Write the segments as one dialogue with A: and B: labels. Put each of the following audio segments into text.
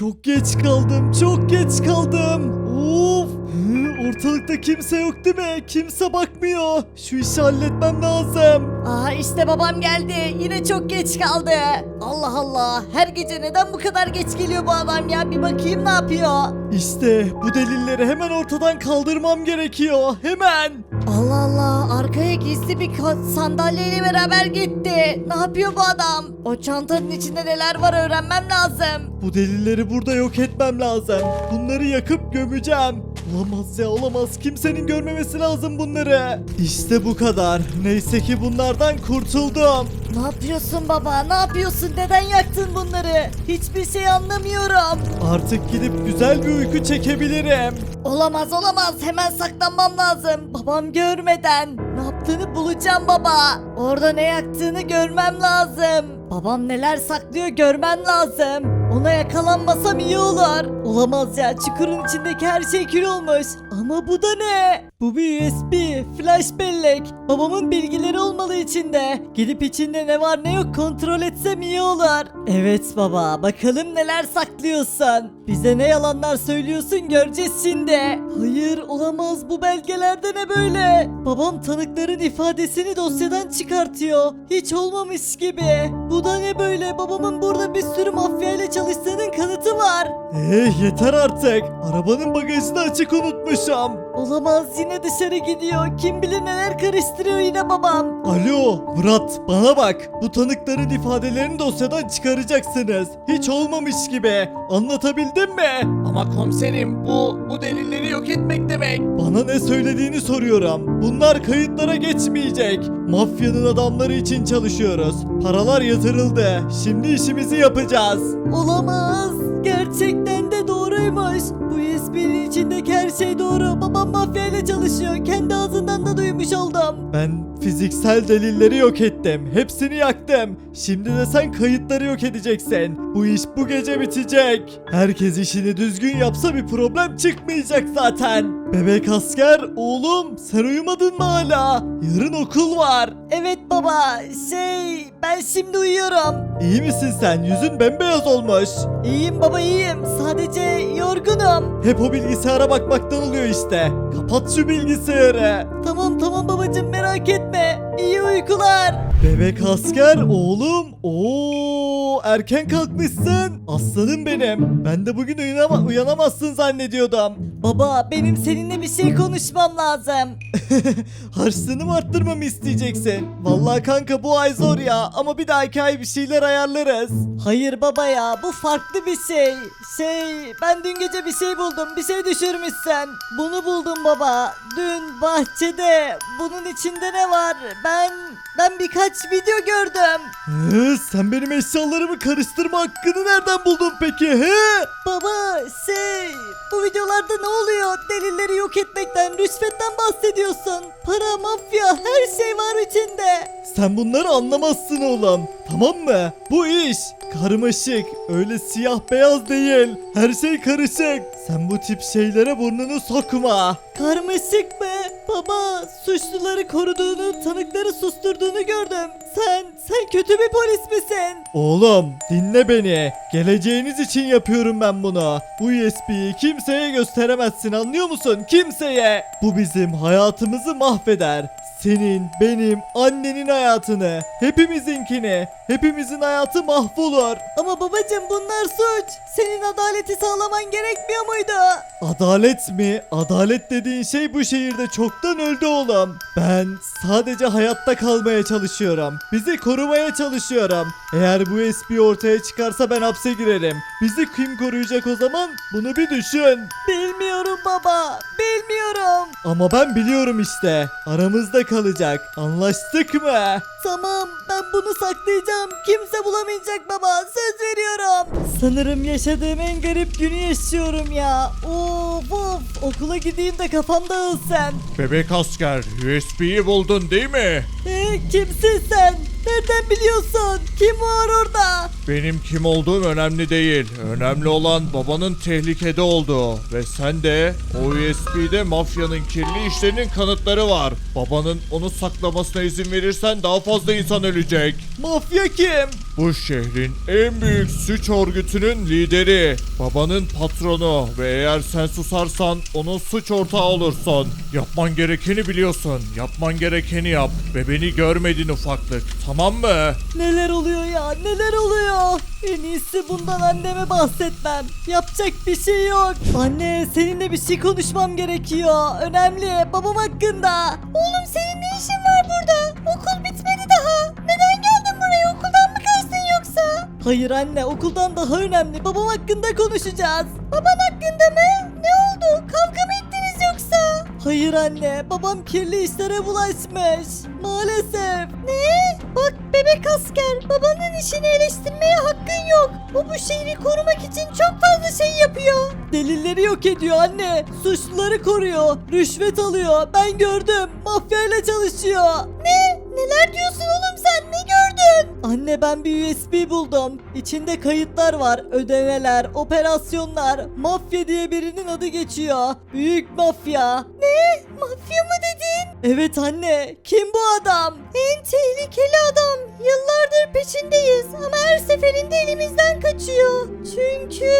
A: çok geç kaldım. Çok geç kaldım. Hı, ortalıkta kimse yok değil mi? Kimse bakmıyor. Şu işi halletmem lazım.
B: Aa işte babam geldi. Yine çok geç kaldı. Allah Allah. Her gece neden bu kadar geç geliyor bu adam ya? Bir bakayım ne yapıyor.
A: İşte bu delilleri hemen ortadan kaldırmam gerekiyor. Hemen.
B: Allah Allah. Arkaya gizli bir sandalyeyle beraber gitti. Ne yapıyor bu adam? O çantanın içinde neler var öğrenmem lazım.
A: Bu delilleri burada yok etmem lazım. Bunları yakıp gömeceğim. Olamaz ya olamaz. Kimsenin görmemesi lazım bunları. İşte bu kadar. Neyse ki bunlardan kurtuldum.
B: Ne yapıyorsun baba? Ne yapıyorsun? Neden yaktın bunları? Hiçbir şey anlamıyorum.
A: Artık gidip güzel bir uyku çekebilirim.
B: Olamaz olamaz hemen saklanmam lazım babam görmeden ne yaptığını bulacağım baba orada ne yaktığını görmem lazım babam neler saklıyor görmem lazım ona yakalanmasam iyi olur. Olamaz ya çukurun içindeki her şey kül olmuş. Ama bu da ne bu bir USB flash bellek. Babamın bilgileri olmalı içinde. Gidip içinde ne var ne yok kontrol etsem iyi olur. Evet baba bakalım neler saklıyorsun. Bize ne yalanlar söylüyorsun göreceğiz şimdi. Hayır olamaz. Bu belgelerde ne böyle? Babam tanıkların ifadesini dosyadan çıkartıyor. Hiç olmamış gibi. Bu da ne böyle? Babamın burada bir sürü mafya ile çalıştığının kanıtı var.
A: Eh yeter artık. Arabanın bagajını açık unutmuşum.
B: Olamaz yine dışarı gidiyor. Kim bilir neler karıştırıyor yine babam.
A: Alo Murat bana bak. Bu tanıkların ifadelerini dosyadan çıkaracaksınız. Hiç olmamış gibi. Anlatabildim mi?
C: Ama komiserim bu bu delilleri yok etmek demek.
A: Bana ne söylediğini soruyorum. Bunlar kayıtlara geçmeyecek. Mafyanın adamları için çalışıyoruz. Paralar yatırıldı. Şimdi işimizi yapacağız.
B: Olamaz. Gerçekten doğruymuş. Bu USB'nin içindeki her şey doğru. Babam mafya ile çalışıyor. Kendi ağzından da duymuş oldum.
A: Ben fiziksel delilleri yok ettim. Hepsini yaktım. Şimdi de sen kayıtları yok edeceksin. Bu iş bu gece bitecek. Herkes işini düzgün yapsa bir problem çıkmayacak zaten. Bebek asker, oğlum sen uyumadın mı hala? Yarın okul var.
B: Evet baba. Şey ben şimdi uyuyorum.
A: İyi misin sen? Yüzün bembeyaz olmuş.
B: İyiyim baba iyiyim. Sadece yorgunum.
A: Hep o bilgisayara bakmaktan oluyor işte. Kapat şu bilgisayarı.
B: Tamam tamam babacım merak etme. İyi uykular.
A: Bebek asker oğlum. Oo erken kalkmışsın. Aslanım benim. Ben de bugün uyanama- uyanamazsın zannediyordum.
B: Baba benim seninle bir şey konuşmam lazım.
A: Harçlığını mı arttırmamı isteyeceksin? Vallahi kanka bu ay zor ya ama bir dahaki ay bir şeyler ayarlarız.
B: Hayır baba ya bu farklı bir şey. Şey ben dün gece bir şey buldum bir şey düşürmüşsen. Bunu buldum baba. Dün bahçede bunun içinde ne var? Ben ben birkaç video gördüm.
A: Hı, sen benim eşyalarımı karıştırma hakkını nereden buldun peki? He?
B: Baba şey bu videolarda ne oluyor? Delilleri yok etmekten, rüşvetten bahsediyorsun. Para, mafya her şey var içinde.
A: Sen bunları anlamazsın oğlum. Tamam mı? Bu iş karmaşık. Öyle siyah beyaz değil. Her şey karışık. Sen bu tip şeylere burnunu sokma.
B: Karmaşık mı? Baba suçluları koruduğunu, tanıkları susturduğunu gördüm. Sen, sen kötü bir polis misin?
A: Oğlum dinle beni. Geleceğiniz için yapıyorum ben bunu. Bu USB'yi kimseye gösteremezsin anlıyor musun? Kimseye. Bu bizim hayatımızı mahveder. Senin, benim, annenin hayatını, hepimizinkini, hepimizin hayatı mahvolur.
B: Ama babacım bunlar suç. Senin adaleti sağlaman gerekmiyor muydu?
A: Adalet mi? Adalet dediğin şey bu şehirde çoktan öldü oğlum. Ben sadece hayatta kalmaya çalışıyorum. Bizi korumaya çalışıyorum. Eğer bu SP ortaya çıkarsa ben hapse girerim. Bizi kim koruyacak o zaman? Bunu bir düşün.
B: Bilmiyorum baba. Bilmiyorum.
A: Ama ben biliyorum işte. Aramızda kalacak. Anlaştık mı?
B: Tamam ben bunu saklayacağım. Kimse bulamayacak baba. Söz veriyorum. Sanırım yaşadığım en garip günü yaşıyorum ya. Of of. Okula gideyim de kafam dağılsın.
C: Bebek asker USB'yi buldun değil mi?
B: Ee, kimsin sen? Nereden biliyorsun? Kim var orada?
C: Benim kim olduğum önemli değil. Önemli olan babanın tehlikede olduğu ve sen de o USB'de mafyanın kirli işlerinin kanıtları var. Babanın onu saklamasına izin verirsen daha fazla insan ölecek.
A: Mafya kim?
C: Bu şehrin en büyük suç örgütünün lideri, babanın patronu ve eğer sen susarsan onun suç ortağı olursun. Yapman gerekeni biliyorsun. Yapman gerekeni yap ve beni görmedin ufaklık. Tamam mı?
B: Neler oluyor ya neler oluyor? En iyisi bundan anneme bahsetmem. Yapacak bir şey yok. Anne seninle bir şey konuşmam gerekiyor. Önemli babam hakkında. Oğlum senin ne işin var burada? Okul bitmedi daha. Neden geldin buraya okuldan mı kaçtın yoksa? Hayır anne okuldan daha önemli. Babam hakkında konuşacağız. Baban hakkında mı? Ne oldu? Kavga mı ettiniz yoksa? Hayır anne babam kirli işlere bulaşmış. Maalesef. Ne? Bak bebek asker babanın işini eleştirmeye hakkın yok. O bu şehri korumak için çok fazla şey yapıyor. Delilleri yok ediyor anne. Suçluları koruyor. Rüşvet alıyor. Ben gördüm. Mafyayla çalışıyor. Ne? Neler diyorsun oğlum sen? Ne gördün? Anne ben bir USB buldum. İçinde kayıtlar var. Ödemeler, operasyonlar. Mafya diye birinin adı geçiyor. Büyük mafya. Ne? Mafya mı dedin? Evet anne. Kim bu adam? En tehlikeli adam. Yıllardır peşindeyiz ama her seferinde elimizden kaçıyor. Çünkü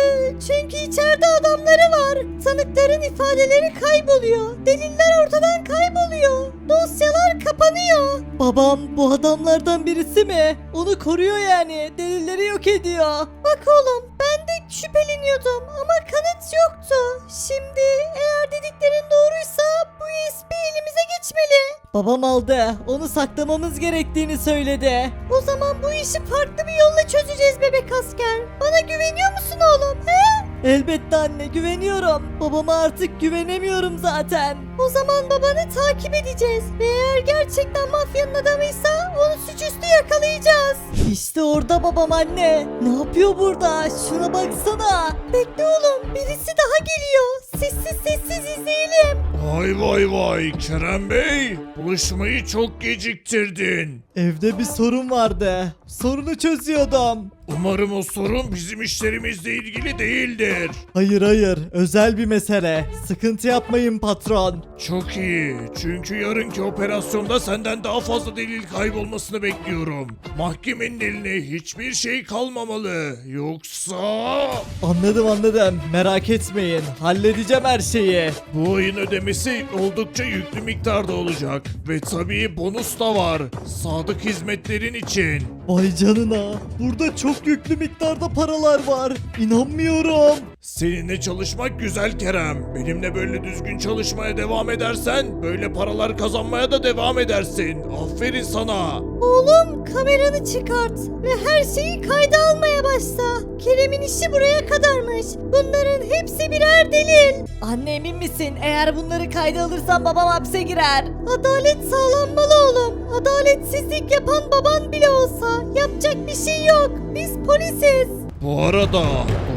B: çünkü içeride adamları var. Tanıkların ifadeleri kayboluyor. Deliller ortadan kayboluyor. Dosyalar kapanıyor. Babam bu adamlardan birisi mi? Onu koruyor yani. Delilleri yok ediyor. Bak oğlum şüpheleniyordum ama kanıt yoktu. Şimdi eğer dediklerin doğruysa bu USB elimize geçmeli. Babam aldı. Onu saklamamız gerektiğini söyledi. O zaman bu işi farklı bir yolla çözeceğiz bebek asker. Bana güveniyor musun oğlum? He? Elbette anne güveniyorum. Babama artık güvenemiyorum zaten. O zaman babanı takip edeceğiz. Ve eğer gerçekten mafyanın adamıysa onu suçüstü yakalayacağız. İşte orada babam anne. Ne yapıyor burada? Şuna baksana. Bekle oğlum birisi daha geliyor. Sessiz sessiz izleyelim.
C: Vay vay vay Kerem Bey. Buluşmayı çok geciktirdin.
A: Evde bir sorun vardı. Sorunu çözüyordum.
C: Umarım o sorun bizim işlerimizle ilgili değildir.
A: Hayır hayır özel bir mesele. Sıkıntı yapmayın patron.
C: Çok iyi. Çünkü yarınki operasyonda senden daha fazla delil kaybolmasını bekliyorum. Mahkemenin eline hiçbir şey kalmamalı. Yoksa...
A: Anladım anladım merak etmeyin halledeceğim her şeyi.
C: Bu ayın ödemesi oldukça yüklü miktarda olacak. Ve tabii bonus da var. Sadık hizmetlerin için.
A: Vay canına burada çok yüklü miktarda paralar var. İnanmıyorum.
C: Seninle çalışmak güzel Kerem. Benimle böyle düzgün çalışmaya devam edersen böyle paralar kazanmaya da devam edersin. Aferin sana.
B: Oğlum kameranı çıkart ve her şeyi kayda almaya başla. Kerem'in işi buraya kadarmış. Bunların hepsi birer delil. Anne emin misin? Eğer bunları kayda alırsan babam hapse girer. Adalet sağlanmalı oğlum. Adaletsizlik yapan baban bile olsa yapacak bir şey yok. Biz polisiz.
C: Bu arada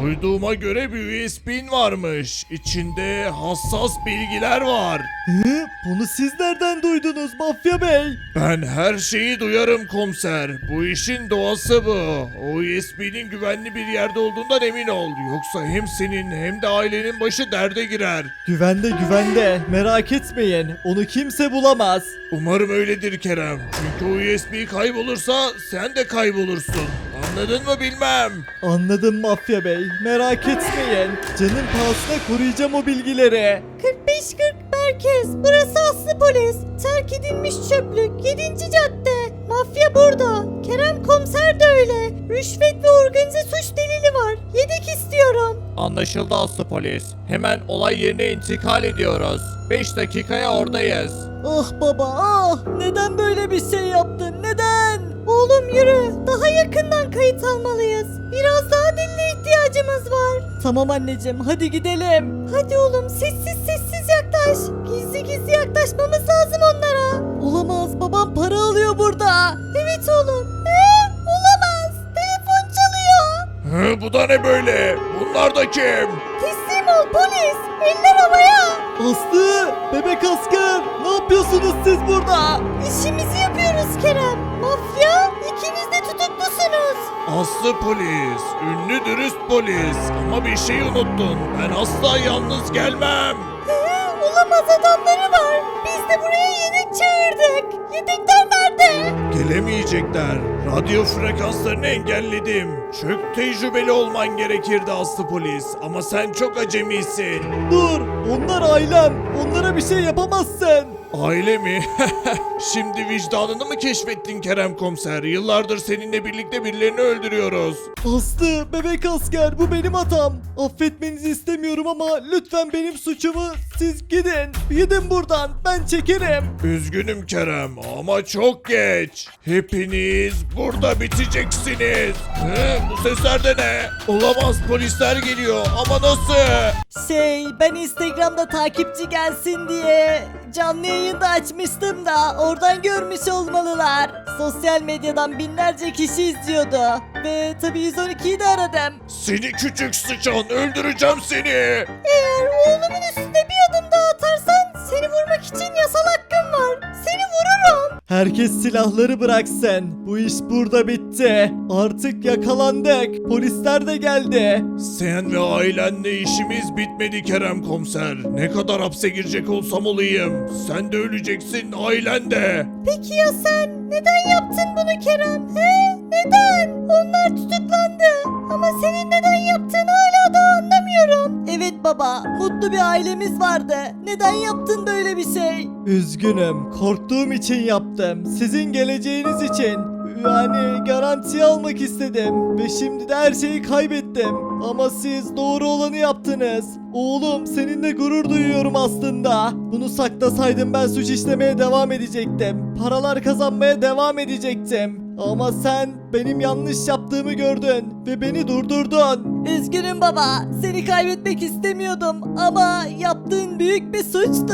C: duyduğuma göre bir USB'in varmış. İçinde hassas bilgiler var.
A: Hı? Bunu siz nereden duydunuz Mafya Bey?
C: Ben her şeyi duyarım komiser. Bu işin doğası bu. O USB'nin güvenli bir yerde olduğundan emin ol. Yoksa hem senin hem de ailenin başı derde girer.
A: Güvende güvende merak etmeyin onu kimse bulamaz.
C: Umarım öyledir Kerem. Çünkü o USB kaybolursa sen de kaybolursun. Anladın mı bilmem.
A: Anladım Mafya Bey merak etmeyin. Canım pahasına koruyacağım o bilgileri.
B: 45-40 merkez. Burası Aslı Polis. Terk edilmiş çöplük. 7. cadde. Mafya burada. Kerem komiser de öyle. Rüşvet ve organize
C: Anlaşıldı Aslı polis. Hemen olay yerine intikal ediyoruz. 5 dakikaya oradayız.
B: Ah baba ah. Neden böyle bir şey yaptın? Neden? Oğlum yürü. Daha yakından kayıt almalıyız. Biraz daha delile ihtiyacımız var. Tamam anneciğim hadi gidelim. Hadi oğlum sessiz sessiz yaklaş. Gizli gizli yaklaşmamız lazım onlara. Olamaz babam para alıyor burada.
C: Bu da ne böyle? Bunlar da kim?
B: Teslim ol polis. Eller havaya.
A: Aslı bebek asker ne yapıyorsunuz siz burada?
B: İşimizi yapıyoruz Kerem. Mafya ikiniz de tutuklusunuz.
C: Aslı polis, ünlü dürüst polis. Ama bir şey unuttun. Ben asla yalnız gelmem.
B: Olamaz adamları var. Biz de buraya yedek çağırdık. Yedekler nerede?
C: Gelemeyecekler. Radyo frekanslarını engelledim. Çok tecrübeli olman gerekirdi Aslı polis ama sen çok acemisin.
A: Dur onlar ailem onlara bir şey yapamazsın.
C: Aile mi? Şimdi vicdanını mı keşfettin Kerem komiser? Yıllardır seninle birlikte birilerini öldürüyoruz.
A: Aslı bebek asker bu benim hatam. Affetmenizi istemiyorum ama lütfen benim suçumu siz gidin. Gidin buradan ben çekerim.
C: Üzgünüm Kerem ama çok geç. Hepiniz burada biteceksiniz. Hı, bu sesler de ne? Olamaz polisler geliyor ama nasıl?
B: Şey ben Instagram'da takipçi gelsin diye canlı yayında açmıştım da oradan görmüş olmalılar. Sosyal medyadan binlerce kişi izliyordu. Ve tabi 112'yi de aradım.
C: Seni küçük sıçan öldüreceğim seni.
B: Eğer oğlumun üstüne bir adım daha atarsan seni vurmak için yasal
A: Herkes silahları bıraksın. Bu iş burada bitti. Artık yakalandık. Polisler de geldi.
C: Sen ve ailenle işimiz bitmedi Kerem komiser. Ne kadar hapse girecek olsam olayım. Sen de öleceksin ailen de.
B: Peki ya sen? Neden yaptın bunu Kerem? He? Neden? Onlar tutuklandı. Ama senin neden yaptığını hala. Evet baba, mutlu bir ailemiz vardı. Neden yaptın böyle bir şey?
A: Üzgünüm. Korktuğum için yaptım. Sizin geleceğiniz için. Yani garanti almak istedim. Ve şimdi de her şeyi kaybettim. Ama siz doğru olanı yaptınız. Oğlum seninle gurur duyuyorum aslında. Bunu saklasaydım ben suç işlemeye devam edecektim. Paralar kazanmaya devam edecektim. Ama sen benim yanlış yaptığımı gördün ve beni durdurdun.
B: Üzgünüm baba, seni kaybetmek istemiyordum ama yaptığın büyük bir suçtu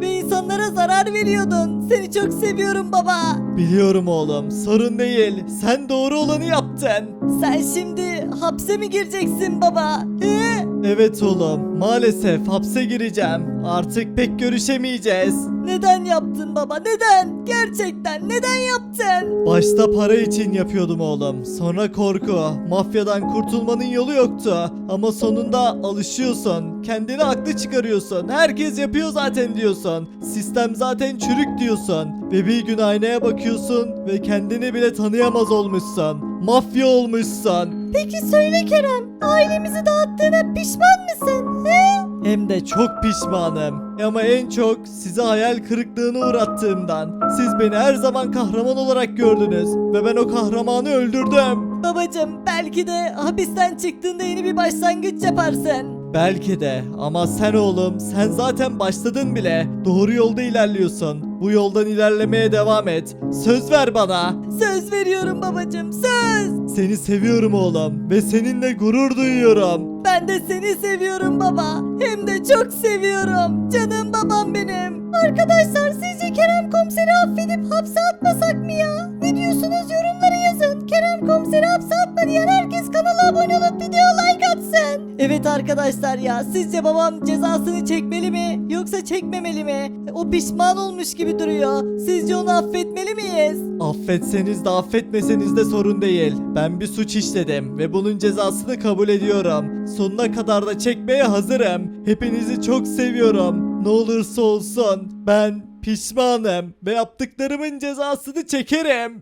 B: ve insanlara zarar veriyordun. Seni çok seviyorum baba.
A: Biliyorum oğlum, sorun değil. Sen doğru olanı yaptın.
B: Sen şimdi hapse mi gireceksin baba? He?
A: Evet oğlum, maalesef hapse gireceğim. Artık pek görüşemeyeceğiz.
B: Neden yaptın baba? Neden? Gerçekten neden yaptın?
A: Başta para için yapıyordum oğlum. Sonra korku. Mafyadan kurtulmanın yolu yoktu. Ama sonunda alışıyorsun. Kendini haklı çıkarıyorsun. Herkes yapıyor zaten diyorsun. Sistem zaten çürük diyorsun. Ve bir gün aynaya bakıyorsun ve kendini bile tanıyamaz olmuşsun. Mafya olmuşsun.
B: Peki söyle Kerem, ailemizi dağıttığına pişman mısın? He?
A: Hem de çok pişmanım. Ama en çok size hayal kırıklığına uğrattığımdan. Siz beni her zaman kahraman olarak gördünüz. Ve ben o kahramanı öldürdüm.
B: Babacım belki de hapisten çıktığında yeni bir başlangıç yaparsın.
A: Belki de ama sen oğlum sen zaten başladın bile. Doğru yolda ilerliyorsun. Bu yoldan ilerlemeye devam et. Söz ver bana.
B: Söz veriyorum babacım söz.
A: Seni seviyorum oğlum ve seninle gurur duyuyorum.
B: Ben de seni seviyorum baba. Hem de çok seviyorum. Canım babam benim. Arkadaşlar sizce Kerem komiseri affedip hapse atmasak mı ya? Ne diyorsunuz yorumlara yazın. Kerem komiseri hapse atma diyen herkes kanala abone olup video like atsın. Evet arkadaşlar ya sizce babam cezasını çekmeli mi yoksa çekmemeli mi? O pişman olmuş gibi duruyor. Sizce onu affetmeli miyiz?
A: Affetseniz de affetmeseniz de sorun değil. Ben bir suç işledim ve bunun cezasını kabul ediyorum. Sonuna kadar da çekmeye hazırım. Hepinizi çok seviyorum. Ne olursa olsun ben pişmanım ve yaptıklarımın cezasını çekerim.